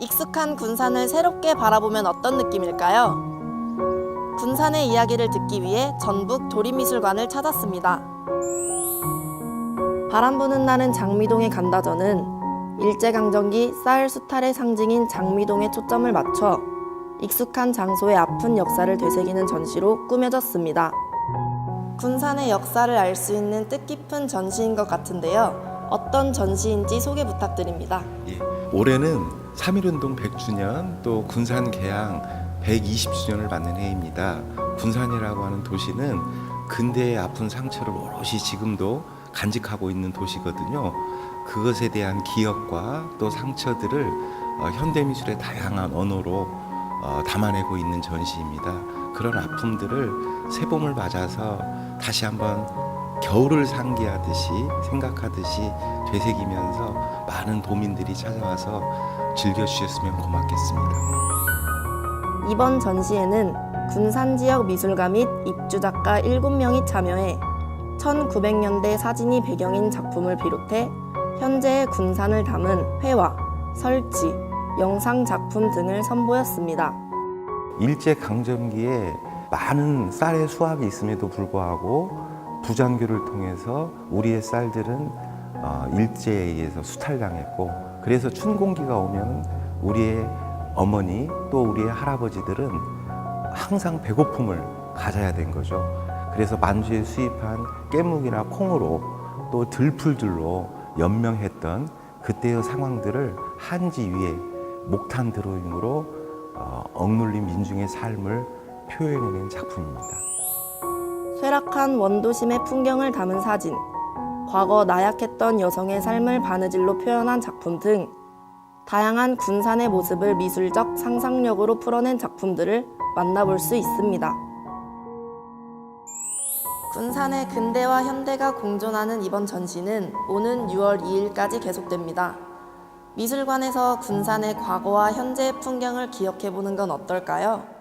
익숙한 군산을 새롭게 바라보면 어떤 느낌일까요? 군산의 이야기를 듣기 위해 전북 도립미술관을 찾았습니다. 바람 부는 날은 장미동에 간다 저는 일제강점기 쌀 수탈의 상징인 장미동에 초점을 맞춰 익숙한 장소의 아픈 역사를 되새기는 전시로 꾸며졌습니다. 군산의 역사를 알 수 있는 뜻깊은 전시인 것 같은데요. 어떤 전시인지 소개 부탁드립니다. 예, 올해는 3.1운동 100주년 또 군산 개항 120주년을 맞는 해입니다. 군산이라고 하는 도시는 근대의 아픈 상처를 오롯이 지금도 간직하고 있는 도시거든요. 그것에 대한 기억과 또 상처들을 어, 현대미술의 다양한 언어로 어, 담아내고 있는 전시입니다. 그런 아픔들을 새봄을 맞아서 다시 한번 겨울을 상기하듯이 생각하듯이 되새기면서 많은 도민들이 찾아와서 즐겨주셨으면 고맙겠습니다. 이번 전시에는 군산 지역 미술가 및 입주 작가 7명이 참여해 1900년대 사진이 배경인 작품을 비롯해 현재의 군산을 담은 회화, 설치, 영상 작품 등을 선보였습니다. 일제 강점기에 많은 쌀의 수확이 있음에도 불구하고 부장교를 통해서 우리의 쌀들은 어, 일제에 의해서 수탈당했고 그래서 춘공기가 오면 우리의 어머니 또 우리의 할아버지들은 항상 배고픔을 가져야 된 거죠. 그래서 만주에 수입한 깨묵이나 콩으로 또 들풀들로 연명했던 그때의 상황들을 한지 위에 목탄 드로잉으로 어, 억눌린 민중의 삶을 표현해낸 작품입니다. 쇠락한 원도심의 풍경을 담은 사진, 과거 나약했던 여성의 삶을 바느질로 표현한 작품 등 다양한 군산의 모습을 미술적 상상력으로 풀어낸 작품들을 만나볼 수 있습니다. 군산의 근대와 현대가 공존하는 이번 전시는 오는 6월 2일까지 계속됩니다. 미술관에서 군산의 과거와 현재의 풍경을 기억해 보는 건 어떨까요?